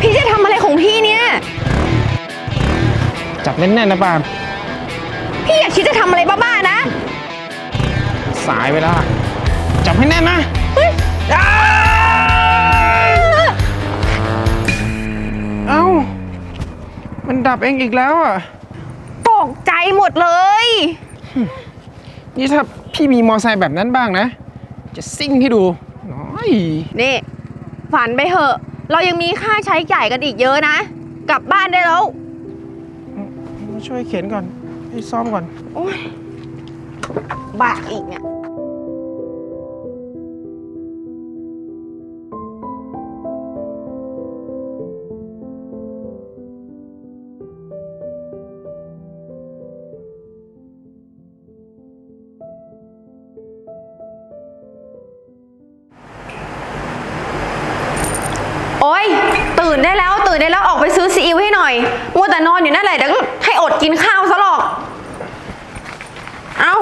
พี่จะทำอะไรของพี่เนี่ย จับแน่นๆนะปาล์มพี่อย่าคิดจะทำอะไรบ้าๆนะ สายไปแล้วอะจับให้แน่นนะอ้าเอ้า มันดับเองอีกแล้วอะ ตกใจหมดเลย นี่ถ้าพี่มีมอไซค์แบบนั้นบ้างนะ จะซิ่งให้ดูน้อย นี่ ฝันไปเถอะ เรายังมีค่าใช้จ่ายกันอีกเยอะนะ กลับบ้านได้แล้ว มาช่วยเข็นก่อน ให้ซ่อมก่อน โอ๊ยบากอีกเนี่ย ได้แล้วตื่นได้แล้วออกไปซื้อซีอิ๊วให้หน่อยมัวแต่นอนอยู่นั่นแหละเดี๋ยวก็ให้อดกินข้าวซะหรอก เอา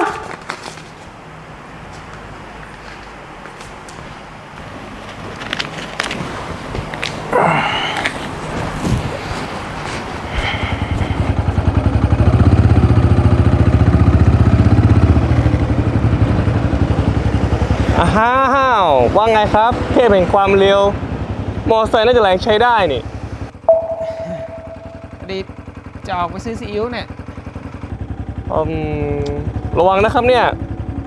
อ้าว ว่าไงครับ เทพแห่งความเร็ว มอไซค์น่าจะแรงใช้ได้นี่ ดีจะออกไปซื้อซีอิ๊วเนี่ย อืมระวังนะครับเนี่ย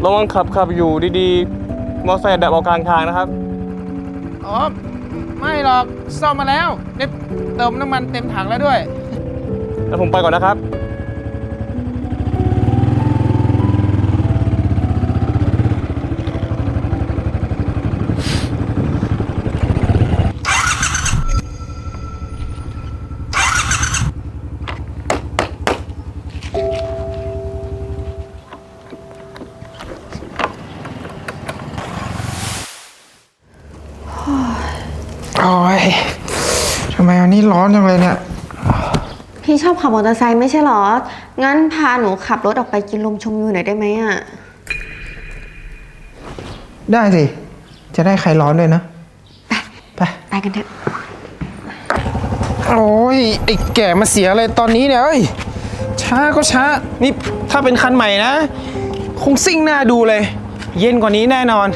ระวังขับขับอยู่ดีๆ มอไซค์ดับออกกลางทางนะครับ อ๋อ ไม่หรอกซ่อมมาแล้วได้เติมน้ำมันเต็มถังแล้วด้วย แล้วผมไปก่อนนะครับ โอ้ยทำไมวันนี้ร้อนจังเลยเนี่ย พี่ชอบขับมอเตอร์ไซค์ไม่ใช่เหรอ งั้นพาหนูขับรถออกไปกินลมชมวิวหน่อยได้ไหมอะ ได้สิ จะได้ใครร้อนด้วยนะ ไป ไปกันเถอะ โอ้ยไอ้แก่มาเสียเลยตอนนี้เนี่ยเอ้ย ช้าก็ช้า นี่ถ้าเป็นคันใหม่นะ คงซิ่งหน้าดูเลย เย็นกว่านี้แน่นอน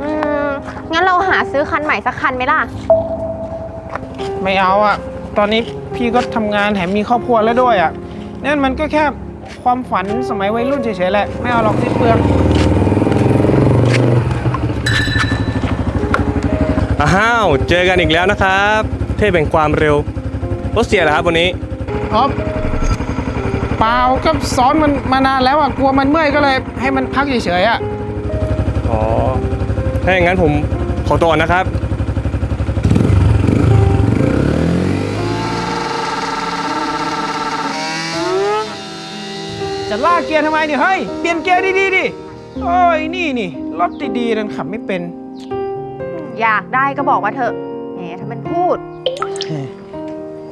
อืม งั้นเราหาซื้อคันใหม่สักคันไหมล่ะ ไม่เอาอะตอนนี้พี่ก็ทำงานแถมมีครอบครัวแล้วด้วยอะนั่นมันก็แค่ความฝันสมัยวัยรุ่นเฉยๆแหละ ไม่เอาหรอกที่เปลือง อ้าว เจอกันอีกแล้วนะครับ เทพแห่งความเร็วรถเสียเหรอครับวันนี้อ๋อ เปล่าก็ซ้อนมันมานานแล้วอะกลัวมันเมื่อยก็เลย ให้มันพักเฉยๆอะอ๋อ ถ้าอย่างนั้นผมขอตัวก่อนนะครับ จะลากเกียร์ทำไมเนี่ยเฮ้ยเปลี่ยนเกียร์ดีๆดิโอ้ยนี่นี่รถดีๆนั่นขับไม่เป็น อยากได้ก็บอกว่าเถอะแหมถ้ามันพูด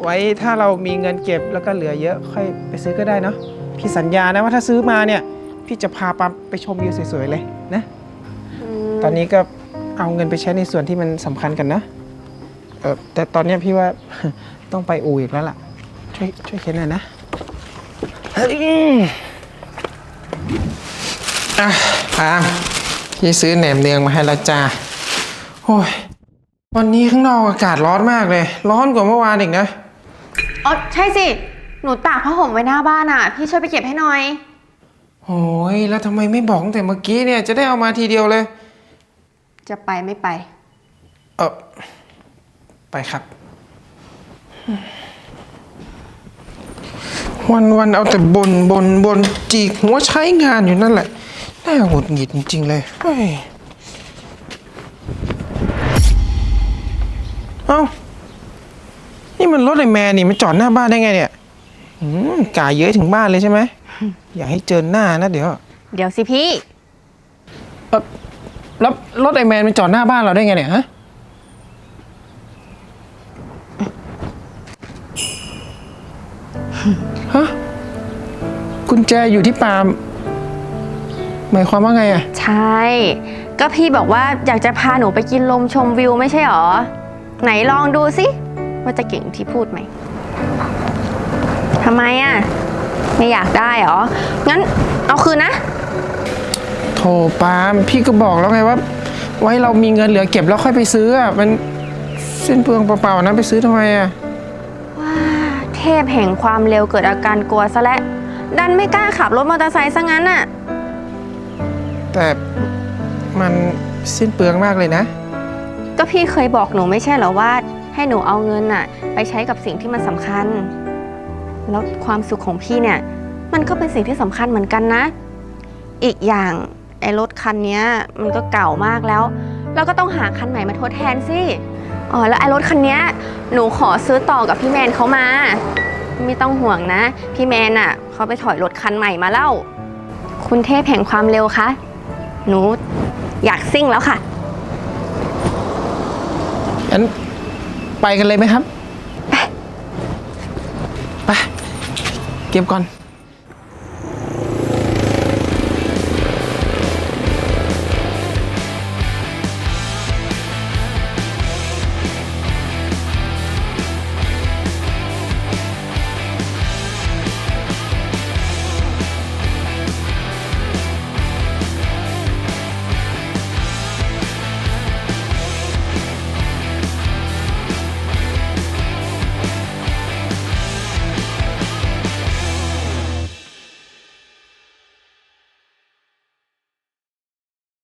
ไว้ถ้าเรามีเงินเก็บแล้วก็เหลือเยอะค่อยไปซื้อก็ได้เนาะพี่สัญญานะว่าถ้าซื้อมาเนี่ยพี่จะพาปั๊มไปชมวิวสวยๆเลยนะ ตอนนี้ก็เอาเงินไปใช้ในส่วนที่มันสำคัญกันนะเออแต่ตอนเนี้ยพี่ว่าต้องไปอู่อีกแล้วล่ะ ช่วยช่วยเข็นหน่อยนะเฮ้ยอะปาล์มพี่ซื้อแหนมเนืองมาให้แล้วจ้าโอ้ย วันนี้ข้างนอกอากาศร้อนมากเลย ร้อนกว่าเมื่อวานอีกนะ อ๋อใช่สิ หนูตากผ้าห่มไว้หน้าบ้านอะ พี่ช่วยไปเก็บให้หน่อย โอ้ยแล้วทำไมไม่บอกตั้งแต่เมื่อกี้เนี่ยจะได้เอามาทีเดียวเลย จะไปไม่ไป เออไปครับ วันวันๆเอาแต่บนบนบนจีกหัวใช้งานอยู่นั่นแหละ น่าหงุดหงิดจริง ๆ เลยเฮ้ยเอ้า นี่มันรถไอ้แมนนี่มันจอดหน้าบ้านได้ไงเนี่ยอืมกาเยอะถึงบ้านเลยใช่ไหม อย่าให้เจอหน้านะเดี๋ยวเดี๋ยวสิพี่ เอ่อแล้วรถไอแมนมันจอดหน้าบ้านเราได้ไงเนี่ยฮะ ฮะกุญแจอยู่ที่ปาล์มหมายความว่าไงอะใช่ ก็พี่บอกว่าอยากจะพาหนูไปกินลมชมวิวไม่ใช่หรอ ไหนลองดูสิ ว่าจะเก่งที่พูดไหมทำไมอะ ไม่อยากได้หรอ งั้นเอาคืนนะ โถปาล์มพี่ก็บอกแล้วไงว่า ไว้เรามีเงินเหลือเก็บแล้วค่อยไปซื้ออะมันสิ้นเปลืองเปล่าๆนะไปซื้อทำไมอะว้าเทพแห่งความเร็วเกิดอาการกลัวซะและ้วดันไม่กล้าขับรถมอเตอร์ไซค์ซะงั้นน่ะแต่มันสิ้นเปลืองมากเลยนะ ก็พี่เคยบอกหนูไม่ใช่เหรอว่า ให้หนูเอาเงินน่ะ ไปใช้กับสิ่งที่มันสำคัญ แล้วความสุขของพี่เนี่ย มันก็เป็นสิ่งที่สำคัญเหมือนกันนะ อีกอย่างไอ้รถคันเนี้ยมันก็เก่ามากแล้ว เราก็ต้องหาคันใหม่มาทดแทนสิอ๋อแล้วไอ้รถคันเนี้ยหนูขอซื้อต่อกับพี่แมนเขามา ไม่ต้องห่วงนะ พี่แมนอะเขาไปถอยรถคันใหม่มาแล้วคุณเทพแห่งความเร็วคะหนูอยากซิ่งแล้วค่ะ งั้น ไปกันเลยไหมครับ ไป ไป เก็บก่อน